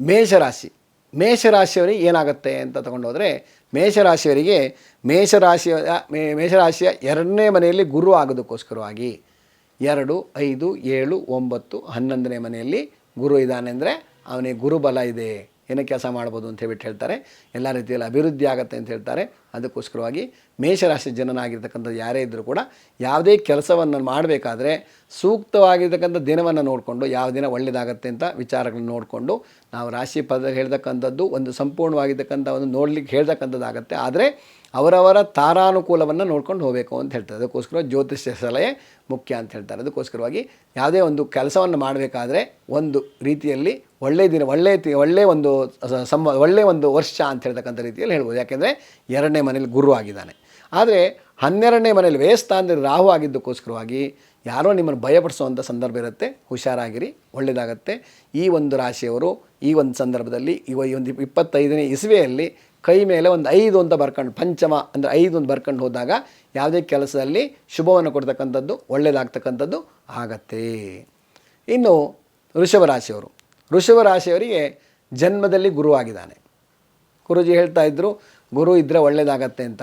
ಮೇಷರಾಶಿ. ಮೇಷರಾಶಿಯವರಿಗೆ ಏನಾಗುತ್ತೆ ಅಂತ ತಗೊಂಡೋದ್ರೆ, ಮೇಷರಾಶಿಯವರಿಗೆ ಮೇಷರಾಶಿಯ, ಮೇ- ಮೇಷರಾಶಿಯ ಎರಡನೇ ಮನೆಯಲ್ಲಿ ಗುರು ಆಗೋದಕ್ಕೋಸ್ಕರವಾಗಿ ಎರಡು, ಐದು, ಏಳು, ಒಂಬತ್ತು, ಹನ್ನೊಂದನೇ ಮನೆಯಲ್ಲಿ ಗುರು ಇದ್ದಾನೆ ಅಂದರೆ ಅವನಿಗೆ ಗುರುಬಲ ಇದೆ. ಏನೇ ಕೆಲಸ ಮಾಡ್ಬೋದು ಅಂತ ಹೇಳ್ಬಿಟ್ಟು ಹೇಳ್ತಾರೆ. ಎಲ್ಲ ರೀತಿಯಲ್ಲಿ ಅಭಿವೃದ್ಧಿ ಆಗುತ್ತೆ ಅಂತ ಹೇಳ್ತಾರೆ. ಅದಕ್ಕೋಸ್ಕರವಾಗಿ ಮೇಷರಾಶಿ ಜನನಾಗಿರ್ತಕ್ಕಂಥದ್ದು ಯಾರೇ ಇದ್ದರೂ ಕೂಡ ಯಾವುದೇ ಕೆಲಸವನ್ನು ಮಾಡಬೇಕಾದ್ರೆ ಸೂಕ್ತವಾಗಿರ್ತಕ್ಕಂಥ ದಿನವನ್ನು ನೋಡಿಕೊಂಡು ಯಾವ ದಿನ ಒಳ್ಳೆಯದಾಗತ್ತೆ ಅಂತ ವಿಚಾರಗಳನ್ನ ನೋಡಿಕೊಂಡು ನಾವು ರಾಶಿ ಪದ ಹೇಳ್ತಕ್ಕಂಥದ್ದು ಒಂದು ಸಂಪೂರ್ಣವಾಗಿರ್ತಕ್ಕಂಥ ಒಂದು ನೋಡಲಿಕ್ಕೆ ಹೇಳ್ತಕ್ಕಂಥದ್ದಾಗತ್ತೆ. ಆದರೆ ಅವರವರ ತಾರಾನುಕೂಲವನ್ನು ನೋಡ್ಕೊಂಡು ಹೋಗಬೇಕು ಅಂತ ಹೇಳ್ತಾರೆ. ಅದಕ್ಕೋಸ್ಕರ ಜ್ಯೋತಿಷ್ಯ ಸಲಹೆ ಮುಖ್ಯ ಅಂತ ಹೇಳ್ತಾರೆ. ಅದಕ್ಕೋಸ್ಕರವಾಗಿ ಯಾವುದೇ ಒಂದು ಕೆಲಸವನ್ನು ಮಾಡಬೇಕಾದ್ರೆ ಒಂದು ರೀತಿಯಲ್ಲಿ ಒಳ್ಳೆಯ ದಿನ ಒಳ್ಳೆಯ ಒಳ್ಳೆಯ ಒಂದು ಸಂಬ ಒಳ್ಳೆಯ ಒಂದು ವರ್ಷ ಅಂತ ಹೇಳ್ತಕ್ಕಂಥ ರೀತಿಯಲ್ಲಿ ಹೇಳ್ಬೋದು. ಯಾಕೆಂದರೆ ಎರಡನೇ ಮನೇಲಿ ಗುರು ಆಗಿದ್ದಾನೆ. ಆದರೆ ಹನ್ನೆರಡನೇ ಮನೇಲಿ ಅಂದರೆ ರಾಹು ಆಗಿದ್ದಕ್ಕೋಸ್ಕರವಾಗಿ ಯಾರೋ ನಿಮ್ಮನ್ನು ಭಯಪಡಿಸುವಂಥ ಸಂದರ್ಭ ಇರುತ್ತೆ. ಹುಷಾರಾಗಿರಿ ಒಳ್ಳೆಯದಾಗತ್ತೆ ಈ ಒಂದು ರಾಶಿಯವರು ಈ ಒಂದು ಸಂದರ್ಭದಲ್ಲಿ ಇವ ಈ ಒಂದು ಇಪ್ಪತ್ತೈದನೇ ಇಸುವೆಯಲ್ಲಿ ಕೈ ಮೇಲೆ ಒಂದು ಐದು ಅಂತ ಬರ್ಕೊಂಡು, ಪಂಚಮ ಅಂದರೆ ಐದು ಅಂತ ಬರ್ಕೊಂಡು ಹೋದಾಗ ಯಾವುದೇ ಕೆಲಸದಲ್ಲಿ ಶುಭವನ್ನು ಕೊಡ್ತಕ್ಕಂಥದ್ದು ಒಳ್ಳೆಯದಾಗ್ತಕ್ಕಂಥದ್ದು ಆಗತ್ತೆ. ಇನ್ನು ಋಷಭ ರಾಶಿಯವರು ಋಷಭ ರಾಶಿಯವರಿಗೆ ಜನ್ಮದಲ್ಲಿ ಗುರು ಆಗಿದ್ದಾನೆ. ಗುರುಜಿ ಹೇಳ್ತಾ ಇದ್ದರು ಗುರು ಇದ್ದರೆ ಒಳ್ಳೆಯದಾಗತ್ತೆ ಅಂತ.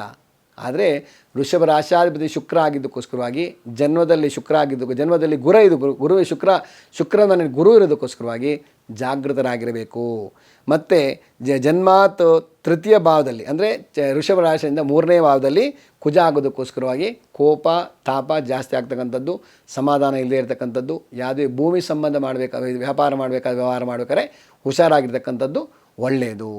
ಆದರೆ ಋಷಭ ರಾಶಾಧಿಪತಿ ಶುಕ್ರ ಆಗಿದ್ದಕ್ಕೋಸ್ಕರವಾಗಿ, ಜನ್ಮದಲ್ಲಿ ಶುಕ್ರ ಆಗಿದ್ದಕ್ಕೂ ಜನ್ಮದಲ್ಲಿ ಗುರು ಇದು ಗುರು ಗುರು ಶುಕ್ರ, ಶುಕ್ರನ ಗುರು ಇರೋದಕ್ಕೋಸ್ಕರವಾಗಿ ಜಾಗೃತರಾಗಿರಬೇಕು. ಮತ್ತು ಜ ಜನ್ಮಾತ್ ತೃತೀಯ ಭಾವದಲ್ಲಿ, ಅಂದರೆ ಚ ಋಷಭ ರಾಶಿಯಿಂದ ಮೂರನೇ ಭಾವದಲ್ಲಿ ಕುಜ ಆಗೋದಕ್ಕೋಸ್ಕರವಾಗಿ ಕೋಪ, ತಾಪ ಜಾಸ್ತಿ ಆಗ್ತಕ್ಕಂಥದ್ದು, ಸಮಾಧಾನ ಇಲ್ಲದೇ ಇರತಕ್ಕಂಥದ್ದು, ಯಾವುದೇ ಭೂಮಿ ಸಂಬಂಧ ಮಾಡಬೇಕಾದ್ರೆ ವ್ಯಾಪಾರ ಮಾಡಬೇಕಾದ ವ್ಯವಹಾರ ಮಾಡಬೇಕಾದ್ರೆ ಹುಷಾರಾಗಿರ್ತಕ್ಕಂಥದ್ದು ಒಳ್ಳೆಯದು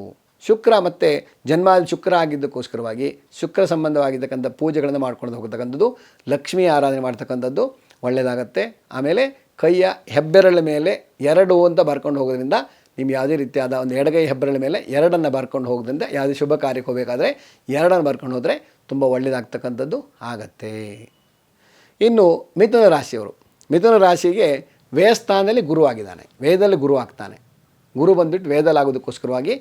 ಶುಕ್ರ ಮತ್ತು ಜನ್ಮಾದ ಶುಕ್ರ ಆಗಿದ್ದಕ್ಕೋಸ್ಕರವಾಗಿ ಶುಕ್ರ ಸಂಬಂಧವಾಗಿರ್ತಕ್ಕಂಥ ಪೂಜೆಗಳನ್ನು ಮಾಡ್ಕೊಂಡು ಹೋಗ್ತಕ್ಕಂಥದ್ದು, ಲಕ್ಷ್ಮೀ ಆರಾಧನೆ ಮಾಡ್ತಕ್ಕಂಥದ್ದು ಒಳ್ಳೆಯದಾಗತ್ತೆ ಆಮೇಲೆ ಕೈಯ ಹೆಬ್ಬೆರಳ ಮೇಲೆ ಎರಡು ಅಂತ ಬರ್ಕೊಂಡು ಹೋಗೋದ್ರಿಂದ ನಿಮ್ಗೆ ಯಾವುದೇ ರೀತಿಯಾದ ಒಂದು ಎಡಗೈ ಹೆಬ್ಬೆರಳ ಮೇಲೆ ಎರಡನ್ನು ಬರ್ಕೊಂಡು ಹೋಗೋದ್ರಿಂದ ಯಾವುದೇ ಶುಭ ಕಾರ್ಯಕ್ಕೆ ಹೋಗಬೇಕಾದ್ರೆ ಎರಡನ್ನು ಬರ್ಕೊಂಡು ಹೋದರೆ ತುಂಬ ಒಳ್ಳೆಯದಾಗ್ತಕ್ಕಂಥದ್ದು ಆಗತ್ತೆ. ಇನ್ನು ಮಿಥುನ ರಾಶಿಯವರು. ಮಿಥುನ ರಾಶಿಗೆ ವೇದಸ್ಥಾನದಲ್ಲಿ ಗುರು ಆಗಿದ್ದಾನೆ. ವೇದದಲ್ಲಿ ಗುರು ಆಗ್ತಾನೆ. ಗುರು ಬಂದುಬಿಟ್ಟು ವೇದಲಾಗೋದಕ್ಕೋಸ್ಕರವಾಗಿ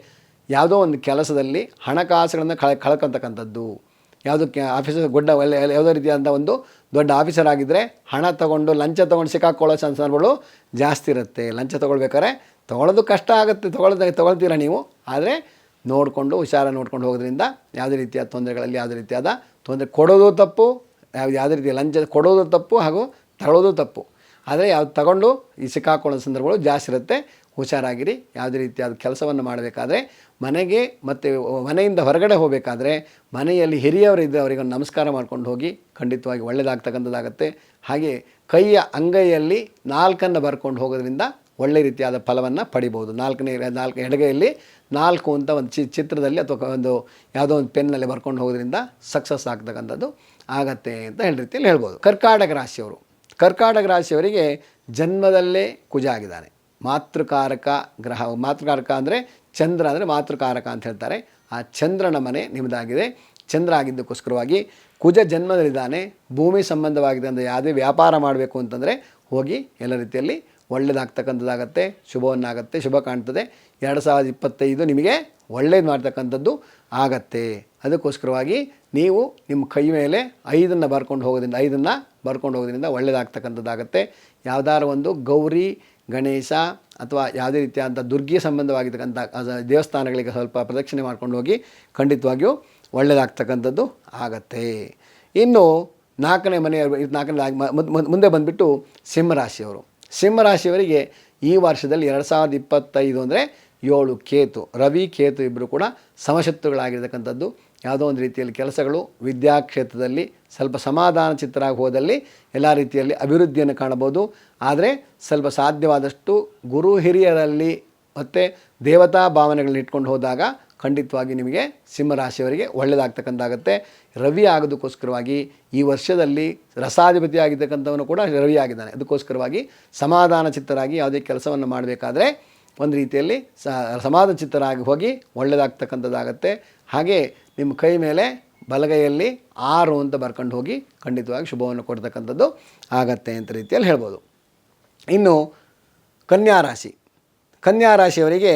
ಯಾವುದೋ ಒಂದು ಕೆಲಸದಲ್ಲಿ ಹಣಕಾಸುಗಳನ್ನು ಕಳ, ಕಳ್ಕೊತಕ್ಕಂಥದ್ದು. ಯಾವುದಕ್ಕೆ ಆಫೀಸರ್ ದೊಡ್ಡ ಒಳ್ಳೆ ಯಾವುದೋ ರೀತಿಯಾದಂಥ ಒಂದು ದೊಡ್ಡ ಆಫೀಸರ್ ಆಗಿದ್ದರೆ ಹಣ ತೊಗೊಂಡು ಲಂಚ ತೊಗೊಂಡು ಸಿಕ್ಕಾಕೊಳ್ಳೋ ಸಂದರ್ಭಗಳು ಜಾಸ್ತಿ ಇರುತ್ತೆ. ಲಂಚ ತೊಗೊಳ್ಬೇಕಾದ್ರೆ ತೊಗೊಳೋದು ಕಷ್ಟ ಆಗುತ್ತೆ. ತೊಗೊಳ್ದಾಗ ತೊಗೊಳ್ತೀರ ನೀವು? ಆದರೆ ನೋಡಿಕೊಂಡು ಹುಷಾರ ನೋಡ್ಕೊಂಡು ಹೋಗೋದ್ರಿಂದ ಯಾವುದೇ ರೀತಿಯಾದ ತೊಂದರೆಗಳಲ್ಲಿ ಯಾವುದೇ ರೀತಿಯಾದ ತೊಂದರೆ ಕೊಡೋದು ತಪ್ಪು, ಯಾವ, ಯಾವುದೇ ರೀತಿಯ ಲಂಚ ಕೊಡೋದು ತಪ್ಪು ಹಾಗೂ ತಗೊಳ್ಳೋದು ತಪ್ಪು. ಆದರೆ ಯಾವ್ದು ತಗೊಂಡು ಈ ಸಿಕ್ಕಾಕೊಳ್ಳೋ ಸಂದರ್ಭಗಳು ಜಾಸ್ತಿ ಇರುತ್ತೆ. ಹುಷಾರಾಗಿರಿ. ಯಾವುದೇ ರೀತಿಯಾದ ಕೆಲಸವನ್ನು ಮಾಡಬೇಕಾದ್ರೆ ಮನೆಗೆ ಮತ್ತು ಮನೆಯಿಂದ ಹೊರಗಡೆ ಹೋಗಬೇಕಾದ್ರೆ ಮನೆಯಲ್ಲಿ ಹಿರಿಯವರು ಇದ್ದರೆ ಅವರಿಗೆ ನಮಸ್ಕಾರ ಮಾಡ್ಕೊಂಡು ಹೋಗಿ ಖಂಡಿತವಾಗಿ ಒಳ್ಳೆಯದಾಗ್ತಕ್ಕಂಥದ್ದಾಗತ್ತೆ ಹಾಗೆ ಕೈಯ ಅಂಗೈಯಲ್ಲಿ ನಾಲ್ಕನ್ನು ಬರ್ಕೊಂಡು ಹೋಗೋದ್ರಿಂದ ಒಳ್ಳೆ ರೀತಿಯಾದ ಫಲವನ್ನು ಪಡಿಬೋದು. ನಾಲ್ಕನೇ ನಾಲ್ಕು ಎಡಗೈಯಲ್ಲಿ ನಾಲ್ಕು ಅಂತ ಒಂದು ಚಿ ಚಿತ್ರದಲ್ಲಿ ಅಥವಾ ಒಂದು ಯಾವುದೋ ಒಂದು ಪೆನ್ನಲ್ಲಿ ಬರ್ಕೊಂಡು ಹೋಗೋದ್ರಿಂದ ಸಕ್ಸಸ್ ಆಗ್ತಕ್ಕಂಥದ್ದು ಆಗತ್ತೆ ಅಂತ ಹೇಳಿ ರೀತಿಯಲ್ಲಿ ಹೇಳ್ಬೋದು. ಕರ್ಕಾಟಕ ರಾಶಿಯವರು. ಕರ್ಕಾಟಕ ರಾಶಿಯವರಿಗೆ ಜನ್ಮದಲ್ಲೇ ಕುಜ ಆಗಿದ್ದಾನೆ. ಮಾತೃಕಾರಕ ಗ್ರಹ, ಮಾತೃಕಾರಕ ಅಂದರೆ ಚಂದ್ರ ಅಂದರೆ ಮಾತೃಕಾರಕ ಅಂತ ಹೇಳ್ತಾರೆ. ಆ ಚಂದ್ರನ ಮನೆ ನಿಮ್ಮದಾಗಿದೆ ಚಂದ್ರ ಆಗಿದ್ದಕ್ಕೋಸ್ಕರವಾಗಿ ಕುಜ ಜನ್ಮದಲ್ಲಿದ್ದಾನೆ. ಭೂಮಿ ಸಂಬಂಧವಾಗಿದೆ ಅಂದರೆ ಯಾವುದೇ ವ್ಯಾಪಾರ ಮಾಡಬೇಕು ಅಂತಂದರೆ ಹೋಗಿ ಎಲ್ಲ ರೀತಿಯಲ್ಲಿ ಒಳ್ಳೆಯದಾಗ್ತಕ್ಕಂಥದ್ದಾಗತ್ತೆ ಶುಭವನ್ನಾಗತ್ತೆ, ಶುಭ ಕಾಣ್ತದೆ. ಎರಡು ಸಾವಿರದ ಇಪ್ಪತ್ತೈದು ನಿಮಗೆ ಒಳ್ಳೇದು ಮಾಡ್ತಕ್ಕಂಥದ್ದು ಆಗತ್ತೆ. ಅದಕ್ಕೋಸ್ಕರವಾಗಿ ನೀವು ನಿಮ್ಮ ಕೈ ಮೇಲೆ ಐದನ್ನು ಬರ್ಕೊಂಡು ಹೋಗೋದ್ರಿಂದ, ಐದನ್ನು ಬರ್ಕೊಂಡು ಹೋಗೋದ್ರಿಂದ ಒಳ್ಳೆಯದಾಗ್ತಕ್ಕಂಥದ್ದಾಗತ್ತೆ ಯಾವುದಾದ್ರು ಒಂದು ಗೌರಿ ಗಣೇಶ ಅಥವಾ ಯಾವುದೇ ರೀತಿಯಾದಂಥ ದುರ್ಗಿಯ ಸಂಬಂಧವಾಗಿರ್ತಕ್ಕಂಥ ದೇವಸ್ಥಾನಗಳಿಗೆ ಸ್ವಲ್ಪ ಪ್ರದಕ್ಷಿಣೆ ಮಾಡ್ಕೊಂಡು ಹೋಗಿ ಖಂಡಿತವಾಗಿಯೂ ಒಳ್ಳೆಯದಾಗ್ತಕ್ಕಂಥದ್ದು ಆಗತ್ತೆ. ಇನ್ನು ನಾಲ್ಕನೇ ಮನೆಯ ನಾಲ್ಕನೇ ಮುಂದೆ ಬಂದುಬಿಟ್ಟು ಸಿಂಹರಾಶಿಯವರು. ಸಿಂಹರಾಶಿಯವರಿಗೆ ಈ ವರ್ಷದಲ್ಲಿ ಎರಡು ಸಾವಿರದ ಇಪ್ಪತ್ತೈದು ಅಂದರೆ ಏಳು ಕೇತು, ರವಿ, ಕೇತು ಇಬ್ಬರು ಕೂಡ ಸಮಶತ್ರುಗಳಾಗಿರ್ತಕ್ಕಂಥದ್ದು. ಯಾವುದೋ ಒಂದು ರೀತಿಯಲ್ಲಿ ಕೆಲಸಗಳು ವಿದ್ಯಾಕ್ಷೇತ್ರದಲ್ಲಿ ಸ್ವಲ್ಪ ಸಮಾಧಾನ ಚಿತ್ತರಾಗಿ ಹೋದಲ್ಲಿ ಎಲ್ಲ ರೀತಿಯಲ್ಲಿ ಅಭಿವೃದ್ಧಿಯನ್ನು ಕಾಣಬಹುದು. ಆದರೆ ಸ್ವಲ್ಪ ಸಾಧ್ಯವಾದಷ್ಟು ಗುರು ಹಿರಿಯರಲ್ಲಿ ಮತ್ತು ದೇವತಾ ಭಾವನೆಗಳನ್ನ ಇಟ್ಕೊಂಡು ಹೋದಾಗ ಖಂಡಿತವಾಗಿ ನಿಮಗೆ ಸಿಂಹರಾಶಿಯವರಿಗೆ ಒಳ್ಳೆಯದಾಗ್ತಕ್ಕಂಥಾಗತ್ತೆ ರವಿ ಆಗೋದಕ್ಕೋಸ್ಕರವಾಗಿ ಈ ವರ್ಷದಲ್ಲಿ ರಸಾಧಿಪತಿ ಆಗಿರ್ತಕ್ಕಂಥವನು ಕೂಡ ರವಿ ಆಗಿದ್ದಾನೆ. ಅದಕ್ಕೋಸ್ಕರವಾಗಿ ಸಮಾಧಾನ ಚಿತ್ತರಾಗಿ ಯಾವುದೇ ಕೆಲಸವನ್ನು ಮಾಡಬೇಕಾದ್ರೆ ಒಂದು ರೀತಿಯಲ್ಲಿ ಸ ಸಮಾಧಾನ ಚಿತ್ತರಾಗಿ ಹೋಗಿ ಒಳ್ಳೆಯದಾಗ್ತಕ್ಕಂಥದ್ದಾಗತ್ತೆ ಹಾಗೆ ನಿಮ್ಮ ಕೈ ಮೇಲೆ ಬಲಗೈಯಲ್ಲಿ ಆರು ಅಂತ ಬರ್ಕೊಂಡು ಹೋಗಿ ಖಂಡಿತವಾಗಿ ಶುಭವನ್ನು ಕೊಡ್ತಕ್ಕಂಥದ್ದು ಆಗತ್ತೆ ಅಂತ ರೀತಿಯಲ್ಲಿ ಹೇಳ್ಬೋದು. ಇನ್ನು ಕನ್ಯಾ ರಾಶಿ. ಕನ್ಯಾ ರಾಶಿಯವರಿಗೆ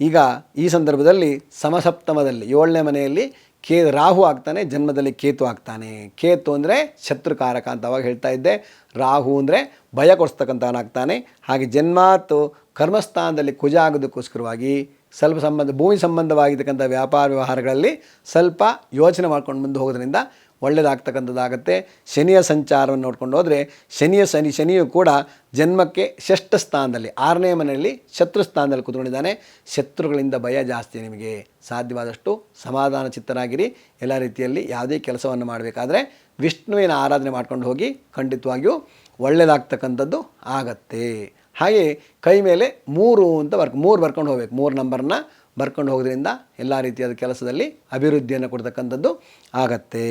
ಈಗ ಈ ಸಂದರ್ಭದಲ್ಲಿ ಸಮಸಪ್ತಮದಲ್ಲಿ ಏಳನೇ ಮನೆಯಲ್ಲಿ ಕೇ ರಾಹು ಆಗ್ತಾನೆ, ಜನ್ಮದಲ್ಲಿ ಕೇತು ಆಗ್ತಾನೆ. ಕೇತು ಅಂದರೆ ಶತ್ರುಕಾರಕ ಅಂತ ಅವಾಗ ಹೇಳ್ತಾ ಇದ್ದೆ. ರಾಹು ಅಂದರೆ ಭಯ ಕೊಡಿಸ್ತಕ್ಕಂಥವನಾಗ್ತಾನೆ. ಹಾಗೆ ಜನ್ಮಾತು ಕರ್ಮಸ್ಥಾನದಲ್ಲಿ ಕುಜ ಆಗೋದಕ್ಕೋಸ್ಕರವಾಗಿ ಸ್ವಲ್ಪ ಸಂಬಂಧ, ಭೂಮಿ ಸಂಬಂಧವಾಗಿರ್ತಕ್ಕಂಥ ವ್ಯಾಪಾರ ವ್ಯವಹಾರಗಳಲ್ಲಿ ಸ್ವಲ್ಪ ಯೋಚನೆ ಮಾಡ್ಕೊಂಡು ಮುಂದೆ ಹೋಗೋದ್ರಿಂದ ಒಳ್ಳೆಯದಾಗ್ತಕ್ಕಂಥದ್ದಾಗತ್ತೆ ಶನಿಯ ಸಂಚಾರವನ್ನು ನೋಡ್ಕೊಂಡು ಹೋದರೆ, ಶನಿಯ ಶನಿ, ಶನಿಯು ಕೂಡ ಜನ್ಮಕ್ಕೆ ಷಷ್ಠ ಸ್ಥಾನದಲ್ಲಿ, ಆರನೇ ಮನೆಯಲ್ಲಿ ಶತ್ರು ಸ್ಥಾನದಲ್ಲಿ ಕೂತ್ಕೊಂಡಿದ್ದಾನೆ. ಶತ್ರುಗಳಿಂದ ಭಯ ಜಾಸ್ತಿ ನಿಮಗೆ. ಸಾಧ್ಯವಾದಷ್ಟು ಸಮಾಧಾನ ಚಿತ್ತರಾಗಿರಿ. ಎಲ್ಲ ರೀತಿಯಲ್ಲಿ ಯಾವುದೇ ಕೆಲಸವನ್ನು ಮಾಡಬೇಕಾದ್ರೆ ವಿಷ್ಣುವಿನ ಆರಾಧನೆ ಮಾಡ್ಕೊಂಡು ಹೋಗಿ ಖಂಡಿತವಾಗಿಯೂ ಒಳ್ಳೆಯದಾಗ್ತಕ್ಕಂಥದ್ದು ಆಗತ್ತೆ. ಹಾಗೆ ಕೈ ಮೇಲೆ ಮೂರು ಅಂತ ಬರ್ಕ್, ಮೂರು ಬರ್ಕೊಂಡು ಹೋಗ್ಬೇಕು. ಮೂರು ನಂಬರ್ನ ಬರ್ಕೊಂಡು ಹೋಗೋದ್ರಿಂದ ಎಲ್ಲ ರೀತಿಯಾದ ಕೆಲಸದಲ್ಲಿ ಅಭಿವೃದ್ಧಿಯನ್ನು ಕೊಡ್ತಕ್ಕಂಥದ್ದು ಆಗತ್ತೆ.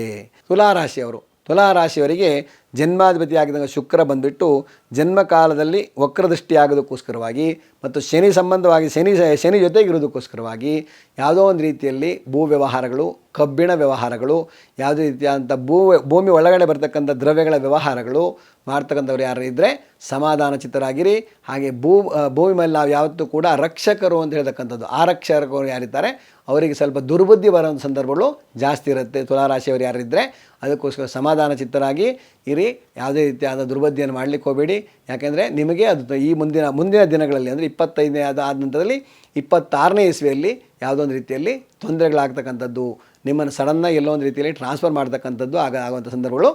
ತುಲಾರಾಶಿಯವರು. ತುಲಾರಾಶಿಯವರಿಗೆ ಜನ್ಮಾಧಿಪತಿ ಆಗಿದ್ದಾಗ ಶುಕ್ರ ಬಂದುಬಿಟ್ಟು ಜನ್ಮಕಾಲದಲ್ಲಿ ವಕ್ರದೃಷ್ಟಿಯಾಗೋದಕ್ಕೋಸ್ಕರವಾಗಿ ಮತ್ತು ಶನಿ ಸಂಬಂಧವಾಗಿ ಶನಿ ಶನಿ ಜೊತೆಗಿರೋದಕ್ಕೋಸ್ಕರವಾಗಿ ಯಾವುದೋ ಒಂದು ರೀತಿಯಲ್ಲಿ ಭೂ ವ್ಯವಹಾರಗಳು ಕಬ್ಬಿಣ ವ್ಯವಹಾರಗಳು, ಯಾವುದೇ ರೀತಿಯಾದಂಥ ಭೂ, ಭೂಮಿ ಒಳಗಡೆ ಬರ್ತಕ್ಕಂಥ ದ್ರವ್ಯಗಳ ವ್ಯವಹಾರಗಳು ಮಾಡ್ತಕ್ಕಂಥವ್ರು ಯಾರು ಇದ್ದರೆ ಸಮಾಧಾನ ಚಿತ್ತರಾಗಿರಿ ಹಾಗೆ ಭೂ ಭೂಮಿ ಮೇಲೆ ನಾವು ಯಾವತ್ತೂ ಕೂಡ ರಕ್ಷಕರು ಅಂತ ಹೇಳ್ತಕ್ಕಂಥದ್ದು. ಆರಕ್ಷಕರು ಯಾರಿದ್ದಾರೆ? ಅವರಿಗೆ ಸ್ವಲ್ಪ ದುರ್ಬುದ್ಧಿ ಬರೋ ಸಂದರ್ಭಗಳು ಜಾಸ್ತಿ ಇರುತ್ತೆ. ತುಲಾರಾಶಿಯವರು ಯಾರಿದ್ದರೆ ಅದಕ್ಕೋಸ್ಕರ ಸಮಾಧಾನ ಚಿತ್ತರಾಗಿ ಇರಿ, ಯಾವುದೇ ರೀತಿಯಾದ ದುರ್ಬುದ್ಧಿಯನ್ನು ಮಾಡಲಿಕ್ಕೆ ಹೋಗಬೇಡಿ. ಯಾಕೆಂದರೆ ನಿಮಗೆ ಅದು ಈ ಮುಂದಿನ ಮುಂದಿನ ದಿನಗಳಲ್ಲಿ, ಅಂದರೆ ಇಪ್ಪತ್ತೈದನೇ ಆದ ಆದ ನಂತರದಲ್ಲಿ, ಇಪ್ಪತ್ತಾರನೇ ಇಸ್ವಿಯಲ್ಲಿ ಯಾವುದೊಂದು ರೀತಿಯಲ್ಲಿ ತೊಂದರೆಗಳಾಗ್ತಕ್ಕಂಥದ್ದು, ನಿಮ್ಮನ್ನು ಸಡನ್ನಾಗಿ ಎಲ್ಲೋ ಒಂದು ರೀತಿಯಲ್ಲಿ ಟ್ರಾನ್ಸ್ಫರ್ ಮಾಡ್ತಕ್ಕಂಥದ್ದು ಆಗ ಆಗುವಂಥ ಸಂದರ್ಭಗಳು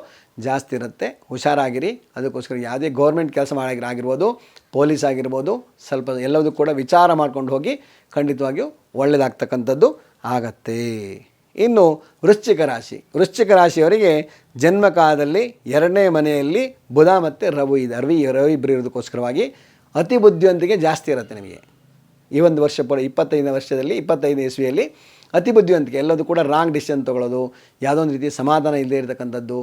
ಜಾಸ್ತಿ ಇರುತ್ತೆ. ಹುಷಾರಾಗಿರಿ. ಅದಕ್ಕೋಸ್ಕರ ಯಾವುದೇ ಗೌರ್ಮೆಂಟ್ ಕೆಲಸ ಮಾಡಿರಾಗಿರ್ಬೋದು ಪೊಲೀಸ್ ಆಗಿರ್ಬೋದು, ಸ್ವಲ್ಪ ಎಲ್ಲದೂ ಕೂಡ ವಿಚಾರ ಮಾಡ್ಕೊಂಡು ಹೋಗಿ ಖಂಡಿತವಾಗಿಯೂ ಒಳ್ಳೆಯದಾಗ್ತಕ್ಕಂಥದ್ದು ಆಗತ್ತೆ. ಇನ್ನು ವೃಶ್ಚಿಕ ರಾಶಿ. ವೃಶ್ಚಿಕ ರಾಶಿಯವರಿಗೆ ಜನ್ಮಕಾಲದಲ್ಲಿ ಎರಡನೇ ಮನೆಯಲ್ಲಿ ಬುಧ ಮತ್ತು ರವಿ ಇದೆ. ರವಿ ರವಿ ಇಬ್ಬರು ಇರೋದಕ್ಕೋಸ್ಕರವಾಗಿ ಅತಿ ಬುದ್ಧಿವಂತಿಕೆ ಜಾಸ್ತಿ ಇರುತ್ತೆ ನಿಮಗೆ. ಈ ಒಂದು ವರ್ಷ ಪೂರ ಇಪ್ಪತ್ತೈದನೇ ವರ್ಷದಲ್ಲಿ, ಇಪ್ಪತ್ತೈದನೇ ಇಸ್ವಿಯಲ್ಲಿ ಅತಿ ಬುದ್ಧಿವಂತಿಕೆ. ಎಲ್ಲದೂ ಕೂಡ ರಾಂಗ್ ಡಿಸಿಷನ್ ತೊಗೊಳ್ಳೋದು, ಯಾವುದೋ ಒಂದು ರೀತಿ ಸಮಾಧಾನ ಇಲ್ಲದೇ ಇರತಕ್ಕಂಥದ್ದು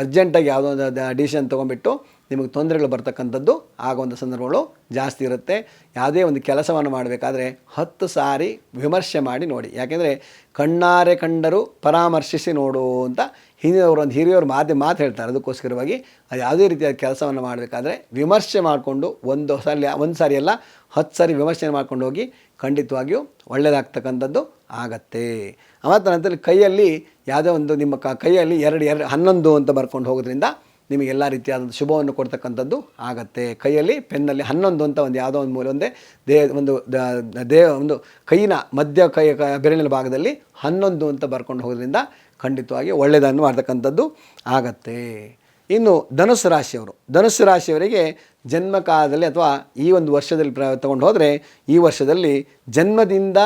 ಅರ್ಜೆಂಟಾಗಿ ಯಾವುದೋ ಒಂದು ಡಿಸಿಷನ್ ತೊಗೊಂಡ್ಬಿಟ್ಟು ನಿಮಗೆ ತೊಂದರೆಗಳು ಬರ್ತಕ್ಕಂಥದ್ದು ಆಗುವಂಥ ಸಂದರ್ಭಗಳು ಜಾಸ್ತಿ ಇರುತ್ತೆ. ಯಾವುದೇ ಒಂದು ಕೆಲಸವನ್ನು ಮಾಡಬೇಕಾದ್ರೆ ಹತ್ತು ಸಾರಿ ವಿಮರ್ಶೆ ಮಾಡಿ ನೋಡಿ. ಯಾಕೆಂದರೆ ಕಣ್ಣಾರೆ ಕಂಡರು ಪರಾಮರ್ಶಿಸಿ ನೋಡು ಅಂತ ಹಿಂದಿನವರು ಒಂದು ಹಿರಿಯವರು ಮಾತು ಮಾತು ಹೇಳ್ತಾರೆ. ಅದಕ್ಕೋಸ್ಕರವಾಗಿ ಅದು ಯಾವುದೇ ರೀತಿಯ ಕೆಲಸವನ್ನು ಮಾಡಬೇಕಾದ್ರೆ ವಿಮರ್ಶೆ ಮಾಡಿಕೊಂಡು ಒಂದು ಸಲ ಒಂದು ಸಾರಿ ಅಲ್ಲ, ಹತ್ತು ಸಾರಿ ವಿಮರ್ಶೆ ಮಾಡ್ಕೊಂಡು ಹೋಗಿ ಖಂಡಿತವಾಗಿಯೂ ಒಳ್ಳೆಯದಾಗ್ತಕ್ಕಂಥದ್ದು ಆಗತ್ತೆ. ಮತ್ತು ನಂತರ ಕೈಯಲ್ಲಿ ಯಾವುದೋ ಒಂದು ನಿಮ್ಮ ಕೈಯಲ್ಲಿ ಎರಡು ಎರಡು, ಹನ್ನೊಂದು ಅಂತ ಬರ್ಕೊಂಡು ಹೋಗೋದ್ರಿಂದ ನಿಮಗೆ ಎಲ್ಲ ರೀತಿಯಾದ ಶುಭವನ್ನು ಕೊಡ್ತಕ್ಕಂಥದ್ದು ಆಗತ್ತೆ. ಕೈಯಲ್ಲಿ ಪೆನ್ನಲ್ಲಿ ಹನ್ನೊಂದು ಅಂತ ಒಂದು ಯಾವುದೋ ಒಂದು ಮೂಲ, ಒಂದೇ ದೇ, ಒಂದು ದೇ ಒಂದು ಕೈನ ಮಧ್ಯ ಕೈ ಬೆರಳಿನ ಭಾಗದಲ್ಲಿ ಹನ್ನೊಂದು ಅಂತ ಬರ್ಕೊಂಡು ಹೋಗೋದ್ರಿಂದ ಖಂಡಿತವಾಗಿ ಒಳ್ಳೆಯದನ್ನು ಮಾಡ್ತಕ್ಕಂಥದ್ದು ಆಗತ್ತೆ. ಇನ್ನು ಧನುಸ್ಸು ರಾಶಿಯವರು ಧನುಸ್ಸು ರಾಶಿಯವರಿಗೆ ಜನ್ಮಕಾಲದಲ್ಲಿ ಅಥವಾ ಈ ಒಂದು ವರ್ಷದಲ್ಲಿ ಪ್ರ, ತಗೊಂಡು ಹೋದರೆ ಈ ವರ್ಷದಲ್ಲಿ ಜನ್ಮದಿಂದ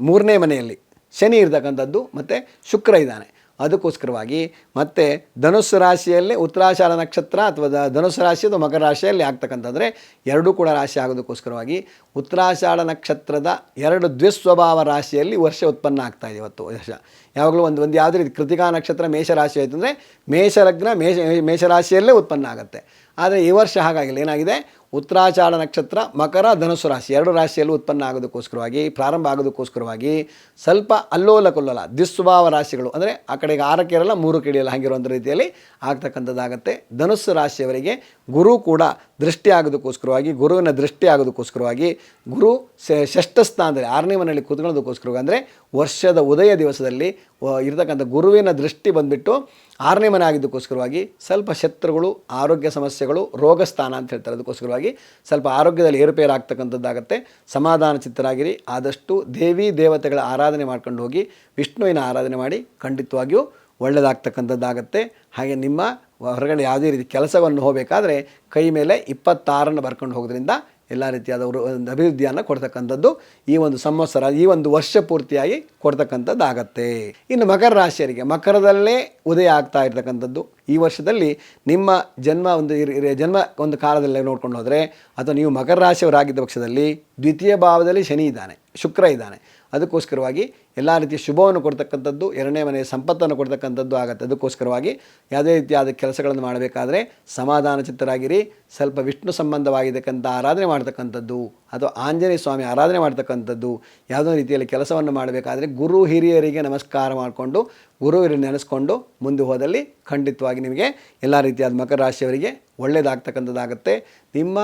ಮೂರನೇ ಮನೆಯಲ್ಲಿ ಶನಿ ಇರ್ತಕ್ಕಂಥದ್ದು ಮತ್ತು ಶುಕ್ರ ಇದ್ದಾನೆ. ಅದಕ್ಕೋಸ್ಕರವಾಗಿ ಮತ್ತು ಧನುಸ್ಸು ರಾಶಿಯಲ್ಲಿ ಉತ್ತರಾಷಾಢ ನಕ್ಷತ್ರ ಅಥವಾ ಧನುಸ್ಸು ರಾಶಿ ಅಥವಾ ಮಕರ ರಾಶಿಯಲ್ಲಿ ಆಗ್ತಕ್ಕಂಥದ್ರೆ ಎರಡೂ ಕೂಡ ರಾಶಿ ಆಗೋದಕ್ಕೋಸ್ಕರವಾಗಿ ಉತ್ತರಾಷಾಢ ನಕ್ಷತ್ರದ ಎರಡು ದ್ವಿಸ್ವಭಾವ ರಾಶಿಯಲ್ಲಿ ವರ್ಷ ಉತ್ಪನ್ನ ಆಗ್ತಾ ಇದೆ ಇವತ್ತು ವರ್ಷ. ಯಾವಾಗಲೂ ಒಂದು ಒಂದು ಯಾವುದೇ ರೀತಿ ಕೃತಿಕಾ ನಕ್ಷತ್ರ ಮೇಷರಾಶಿ ಆಯಿತು ಅಂದರೆ ಮೇಷಲಗ್ನ, ಮೇಷ, ಮೇಷರಾಶಿಯಲ್ಲೇ ಉತ್ಪನ್ನ ಆಗುತ್ತೆ. ಆದರೆ ಈ ವರ್ಷ ಹಾಗಾಗಿಲ್ಲ. ಏನಾಗಿದೆ? ಉತ್ತರಾಚಾರ ನಕ್ಷತ್ರ, ಮಕರ, ಧನುಸು ರಾಶಿ ಎರಡು ರಾಶಿಯಲ್ಲೂ ಉತ್ಪನ್ನ ಆಗೋದಕ್ಕೋಸ್ಕರವಾಗಿ, ಪ್ರಾರಂಭ ಆಗೋದಕ್ಕೋಸ್ಕರವಾಗಿ ಸ್ವಲ್ಪ ಅಲ್ಲೋಲ ಕೊಲ್ಲೋಲ ದುಸ್ವಭಾವ ರಾಶಿಗಳು. ಅಂದರೆ ಆ ಕಡೆಗೆ ಆರಕ್ಕೆ ಇರಲ್ಲ, ಮೂರು ಕಿಡಿಯಲ್ಲ ಹಾಗಿರುವಂಥ ರೀತಿಯಲ್ಲಿ ಆಗ್ತಕ್ಕಂಥದ್ದಾಗತ್ತೆ. ಧನುಸ್ಸು ರಾಶಿಯವರಿಗೆ ಗುರು ಕೂಡ ದೃಷ್ಟಿ ಆಗೋದಕ್ಕೋಸ್ಕರವಾಗಿ, ಗುರುವಿನ ದೃಷ್ಟಿ ಆಗೋದಕ್ಕೋಸ್ಕರವಾಗಿ, ಗುರು ಷಷ್ಠ ಸ್ಥಾನದಲ್ಲಿ ಆರನೇ ಮನೆಯಲ್ಲಿ ಕೂತ್ಕೊಳ್ಳೋದಕ್ಕೋಸ್ಕರವಾಗಿ ಅಂದರೆ ವರ್ಷದ ಉದಯ ದಿವಸದಲ್ಲಿ ಇರತಕ್ಕಂಥ ಗುರುವಿನ ದೃಷ್ಟಿ ಬಂದುಬಿಟ್ಟು ಆರನೇ ಮನೆ ಆಗಿದ್ದಕ್ಕೋಸ್ಕರವಾಗಿ ಸ್ವಲ್ಪ ಶತ್ರುಗಳು, ಆರೋಗ್ಯ ಸಮಸ್ಯೆಗಳು ರೋಗ ಸ್ಥಾನ ಅಂತ ಹೇಳ್ತಾರೆ. ಅದಕ್ಕೋಸ್ಕರವಾಗಿ ಸ್ವಲ್ಪ ಆರೋಗ್ಯದಲ್ಲಿ ಏರುಪೇರು ಆಗ್ತಕ್ಕಂಥದ್ದಾಗತ್ತೆ ಸಮಾಧಾನ ಚಿತ್ತರಾಗಿರಿ. ಆದಷ್ಟು ದೇವಿ ದೇವತೆಗಳ ಆರಾಧನೆ ಮಾಡ್ಕೊಂಡು ಹೋಗಿ, ವಿಷ್ಣುವಿನ ಆರಾಧನೆ ಮಾಡಿ ಖಂಡಿತವಾಗಿಯೂ ಒಳ್ಳೆಯದಾಗ್ತಕ್ಕಂಥದ್ದಾಗತ್ತೆ ಹಾಗೆ ನಿಮ್ಮ ಹೊರಗಡೆ ಯಾವುದೇ ರೀತಿ ಕೆಲಸವನ್ನು ಹೋಗಬೇಕಾದ್ರೆ ಕೈ ಮೇಲೆ ಇಪ್ಪತ್ತಾರನ್ನು ಬರ್ಕೊಂಡು ಹೋಗೋದ್ರಿಂದ ಎಲ್ಲ ರೀತಿಯಾದ ಒಂದು ಅಭಿವೃದ್ಧಿಯನ್ನು ಕೊಡ್ತಕ್ಕಂಥದ್ದು ಈ ಒಂದು ಸಂವತ್ಸರ, ಈ ಒಂದು ವರ್ಷ ಪೂರ್ತಿಯಾಗಿ ಕೊಡ್ತಕ್ಕಂಥದ್ದಾಗತ್ತೆ. ಇನ್ನು ಮಕರ ರಾಶಿಯರಿಗೆ, ಮಕರದಲ್ಲೇ ಉದಯ ಆಗ್ತಾ ಇರ್ತಕ್ಕಂಥದ್ದು. ಈ ವರ್ಷದಲ್ಲಿ ನಿಮ್ಮ ಜನ್ಮ ಒಂದು ಜನ್ಮ ಒಂದು ಕಾಲದಲ್ಲಿ ನೋಡ್ಕೊಂಡು ಹೋದರೆ, ಅಥವಾ ನೀವು ಮಕರ ರಾಶಿಯವರಾಗಿದ್ದ ಪಕ್ಷದಲ್ಲಿ ದ್ವಿತೀಯ ಭಾವದಲ್ಲಿ ಶನಿ ಇದ್ದಾನೆ, ಶುಕ್ರ ಇದ್ದಾನೆ. ಅದಕ್ಕೋಸ್ಕರವಾಗಿ ಎಲ್ಲ ರೀತಿಯ ಶುಭವನ್ನು ಕೊಡ್ತಕ್ಕಂಥದ್ದು, ಎರಡನೇ ಮನೆಯ ಸಂಪತ್ತನ್ನು ಕೊಡ್ತಕ್ಕಂಥದ್ದು ಆಗುತ್ತೆ. ಅದಕ್ಕೋಸ್ಕರವಾಗಿ ಯಾವುದೇ ರೀತಿಯಾದ ಕೆಲಸಗಳನ್ನು ಮಾಡಬೇಕಾದ್ರೆ ಸಮಾಧಾನ ಚಿತ್ತರಾಗಿರಿ ಸ್ವಲ್ಪ ವಿಷ್ಣು ಸಂಬಂಧವಾಗಿದ್ದಕ್ಕಂಥ ಆರಾಧನೆ ಮಾಡ್ತಕ್ಕಂಥದ್ದು ಅಥವಾ ಆಂಜನೇಯ ಸ್ವಾಮಿ ಆರಾಧನೆ ಮಾಡ್ತಕ್ಕಂಥದ್ದು, ಯಾವುದೋ ರೀತಿಯಲ್ಲಿ ಕೆಲಸವನ್ನು ಮಾಡಬೇಕಾದ್ರೆ ಗುರು ಹಿರಿಯರಿಗೆ ನಮಸ್ಕಾರ ಮಾಡಿಕೊಂಡು, ಗುರುವಿನ ನೆನೆಸ್ಕೊಂಡು ಮುಂದೆ ಹೋದಲ್ಲಿ ಖಂಡಿತವಾಗಿ ನಿಮಗೆ ಎಲ್ಲ ರೀತಿಯಾದ ಮಕರ ರಾಶಿಯವರಿಗೆ ಒಳ್ಳೆಯದಾಗ್ತಕ್ಕಂಥದ್ದಾಗುತ್ತೆ ನಿಮ್ಮ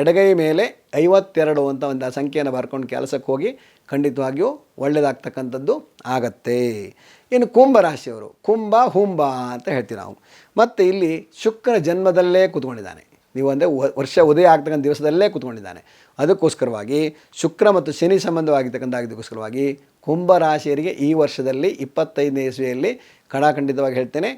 ಎಡಗೈ ಮೇಲೆ ಐವತ್ತೆರಡು ಅಂತ ಒಂದು ಸಂಖ್ಯೆಯನ್ನು ಬರ್ಕೊಂಡು ಕೆಲಸಕ್ಕೆ ಹೋಗಿ ಖಂಡಿತವಾಗಿಯೂ ಒಳ್ಳೆಯದಾಗ್ತಕ್ಕಂಥದ್ದು ಆಗತ್ತೆ. ಇನ್ನು ಕುಂಭ ರಾಶಿಯವರು, ಕುಂಭ ಹುಂಬ ಅಂತ ಹೇಳ್ತೀವಿ ನಾವು. ಮತ್ತು ಇಲ್ಲಿ ಶುಕ್ರ ಜನ್ಮದಲ್ಲೇ ಕೂತ್ಕೊಂಡಿದ್ದಾನೆ. ನೀವು ಅಂದರೆ ವರ್ಷ ಉದಯ ಆಗ್ತಕ್ಕಂಥ ದಿವಸದಲ್ಲೇ ಕೂತ್ಕೊಂಡಿದ್ದಾನೆ. ಅದಕ್ಕೋಸ್ಕರವಾಗಿ ಶುಕ್ರ ಮತ್ತು ಶನಿ ಸಂಬಂಧವಾಗಿರ್ತಕ್ಕಂಥ ಇದಕ್ಕೋಸ್ಕರವಾಗಿ ಕುಂಭರಾಶಿಯರಿಗೆ ಈ ವರ್ಷದಲ್ಲಿ ಇಪ್ಪತ್ತೈದನೇ ಇಸ್ವಿಯಲ್ಲಿ ಕಡಾಖಂಡಿತವಾಗಿ ಹೇಳ್ತೇನೆ,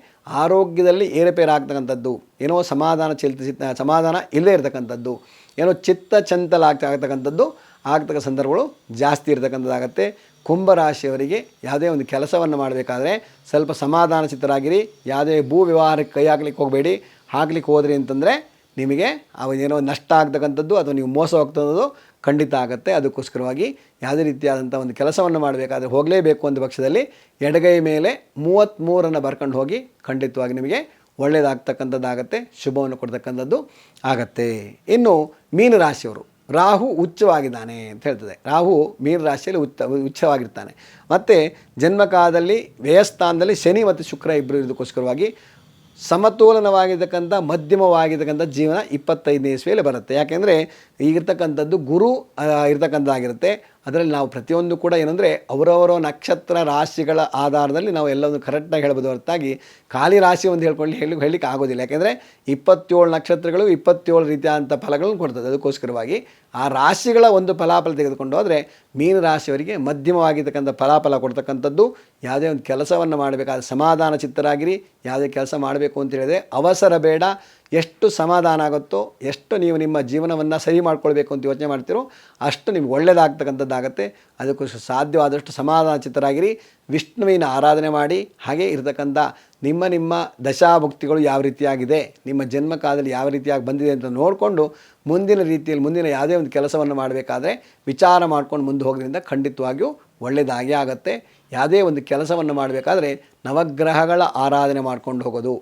ಆರೋಗ್ಯದಲ್ಲಿ ಏರುಪೇರು ಆಗ್ತಕ್ಕಂಥದ್ದು ಏನೋ ಸಮಾಧಾನ ಚಿಲ್ತ ಸಮಾಧಾನ ಇಲ್ಲದೆ ಇರತಕ್ಕಂಥದ್ದು, ಏನೋ ಚಿತ್ತ ಚಂತಲ ಆಗ್ತಾ, ಆಗ್ತಕ್ಕಂಥದ್ದು, ಆಗ್ತಕ್ಕ ಸಂದರ್ಭಗಳು ಜಾಸ್ತಿ ಇರತಕ್ಕಂಥದ್ದಾಗತ್ತೆ. ಕುಂಭರಾಶಿಯವರಿಗೆ ಯಾವುದೇ ಒಂದು ಕೆಲಸವನ್ನು ಮಾಡಬೇಕಾದ್ರೆ ಸ್ವಲ್ಪ ಸಮಾಧಾನ ಚಿತ್ತರಾಗಿರಿ ಯಾವುದೇ ಭೂ ವ್ಯವಹಾರಕ್ಕೆ ಕೈ ಹಾಕ್ಲಿಕ್ಕೆ ಹೋಗಬೇಡಿ. ಹಾಕ್ಲಿಕ್ಕೆ ಹೋದ್ರಿ ಅಂತಂದರೆ ನಿಮಗೆ ಅವೇನೋ ನಷ್ಟ ಆಗ್ತಕ್ಕಂಥದ್ದು ಅಥವಾ ನೀವು ಮೋಸ ಹೋಗ್ತಕ್ಕಂಥದ್ದು ಖಂಡಿತ ಆಗುತ್ತೆ. ಅದಕ್ಕೋಸ್ಕರವಾಗಿ ಯಾವುದೇ ರೀತಿಯಾದಂಥ ಒಂದು ಕೆಲಸವನ್ನು ಮಾಡಬೇಕಾದ್ರೆ ಹೋಗಲೇಬೇಕು ಒಂದು ಪಕ್ಷದಲ್ಲಿ. ಎಡಗೈ ಮೇಲೆ ಮೂವತ್ತ್ಮೂರನ್ನು ಬರ್ಕೊಂಡು ಹೋಗಿ ಖಂಡಿತವಾಗಿ ನಿಮಗೆ ಒಳ್ಳೆಯದಾಗ್ತಕ್ಕಂಥದ್ದಾಗತ್ತೆ. ಶುಭವನ್ನು ಕೊಡ್ತಕ್ಕಂಥದ್ದು ಆಗತ್ತೆ. ಇನ್ನು ಮೀನರಾಶಿಯವರು, ರಾಹು ಉಚ್ಚವಾಗಿದ್ದಾನೆ ಅಂತ ಹೇಳ್ತದೆ. ರಾಹು ಮೀನ ರಾಶಿಯಲ್ಲಿ ಉಚ್ಚ, ಉಚ್ಚವಾಗಿರ್ತಾನೆ. ಮತ್ತು ಜನ್ಮಕಾಲದಲ್ಲಿ, ವ್ಯಯಸ್ಥಾನದಲ್ಲಿ ಶನಿ ಮತ್ತು ಶುಕ್ರ ಇಬ್ಬರು ಇರೋದಕ್ಕೋಸ್ಕರವಾಗಿ ಸಮತೋಲನವಾಗಿರ್ತಕ್ಕಂಥ ಮಧ್ಯಮವಾಗಿರ್ತಕ್ಕಂಥ ಜೀವನ ಇಪ್ಪತ್ತೈದನೇ ಇಸ್ವಿಯಲ್ಲಿ ಬರುತ್ತೆ. ಯಾಕೆಂದರೆ ಈಗಿರ್ತಕ್ಕಂಥದ್ದು ಗುರು ಇರ್ತಕ್ಕಂಥದ್ದಾಗಿರುತ್ತೆ. ಅದರಲ್ಲಿ ನಾವು ಪ್ರತಿಯೊಂದು ಕೂಡ ಏನಂದರೆ ಅವರವರ ನಕ್ಷತ್ರ ರಾಶಿಗಳ ಆಧಾರದಲ್ಲಿ ನಾವು ಎಲ್ಲವನ್ನು ಕರೆಕ್ಟಾಗಿ ಹೇಳ್ಬೋದು ಹೊರತಾಗಿ ಖಾಲಿ ರಾಶಿ ಒಂದು ಹೇಳ್ಕೊಂಡು ಹೇಳಿ ಹೇಳಲಿಕ್ಕೆ ಆಗೋದಿಲ್ಲ. ಯಾಕೆಂದರೆ ಇಪ್ಪತ್ತೇಳು ನಕ್ಷತ್ರಗಳು ಇಪ್ಪತ್ತೇಳು ರೀತಿಯಾದಂಥ ಫಲಗಳನ್ನು ಕೊಡ್ತದೆ. ಅದಕ್ಕೋಸ್ಕರವಾಗಿ ಆ ರಾಶಿಗಳ ಒಂದು ಫಲಾಫಲ ತೆಗೆದುಕೊಂಡು ಹೋದರೆ ಮೀನ ರಾಶಿಯವರಿಗೆ ಮಧ್ಯಮವಾಗಿರ್ತಕ್ಕಂಥ ಫಲಾಫಲ ಕೊಡ್ತಕ್ಕಂಥದ್ದು. ಯಾವುದೇ ಒಂದು ಕೆಲಸವನ್ನು ಮಾಡಬೇಕಾದ ಸಮಾಧಾನ ಚಿತ್ತರಾಗಿರಿ. ಯಾವುದೇ ಕೆಲಸ ಮಾಡಬೇಕು ಅಂತ ಹೇಳಿದ್ರೆ ಅವಸರ ಬೇಡ. ಎಷ್ಟು ಸಮಾಧಾನ ಆಗುತ್ತೋ, ಎಷ್ಟು ನೀವು ನಿಮ್ಮ ಜೀವನವನ್ನು ಸರಿ ಮಾಡ್ಕೊಳ್ಬೇಕು ಅಂತ ಯೋಚನೆ ಮಾಡ್ತೀರೋ, ಅಷ್ಟು ನಿಮ್ಗೆ ಒಳ್ಳೆಯದಾಗ್ತಕ್ಕಂಥದ್ದಾಗತ್ತೆ ಅದಕ್ಕೋಸ್ಕರ ಸಾಧ್ಯವಾದಷ್ಟು ಸಮಾಧಾನ ಚಿತ್ತರಾಗಿರಿ ವಿಷ್ಣುವಿನ ಆರಾಧನೆ ಮಾಡಿ, ಹಾಗೆ ಇರತಕ್ಕಂಥ ನಿಮ್ಮ ನಿಮ್ಮ ದಶಾಭುಕ್ತಿಗಳು ಯಾವ ರೀತಿಯಾಗಿದೆ, ನಿಮ್ಮ ಜನ್ಮಕಾಲದಲ್ಲಿ ಯಾವ ರೀತಿಯಾಗಿ ಬಂದಿದೆ ಅಂತ ನೋಡಿಕೊಂಡು ಮುಂದಿನ ರೀತಿಯಲ್ಲಿ, ಮುಂದಿನ ಯಾವುದೇ ಒಂದು ಕೆಲಸವನ್ನು ಮಾಡಬೇಕಾದ್ರೆ ವಿಚಾರ ಮಾಡ್ಕೊಂಡು ಮುಂದೆ ಹೋಗೋದ್ರಿಂದ ಖಂಡಿತವಾಗಿಯೂ ಒಳ್ಳೆಯದಾಗೇ ಆಗುತ್ತೆ. ಯಾವುದೇ ಒಂದು ಕೆಲಸವನ್ನು ಮಾಡಬೇಕಾದ್ರೆ ನವಗ್ರಹಗಳ ಆರಾಧನೆ ಮಾಡ್ಕೊಂಡು ಹೋಗೋದು.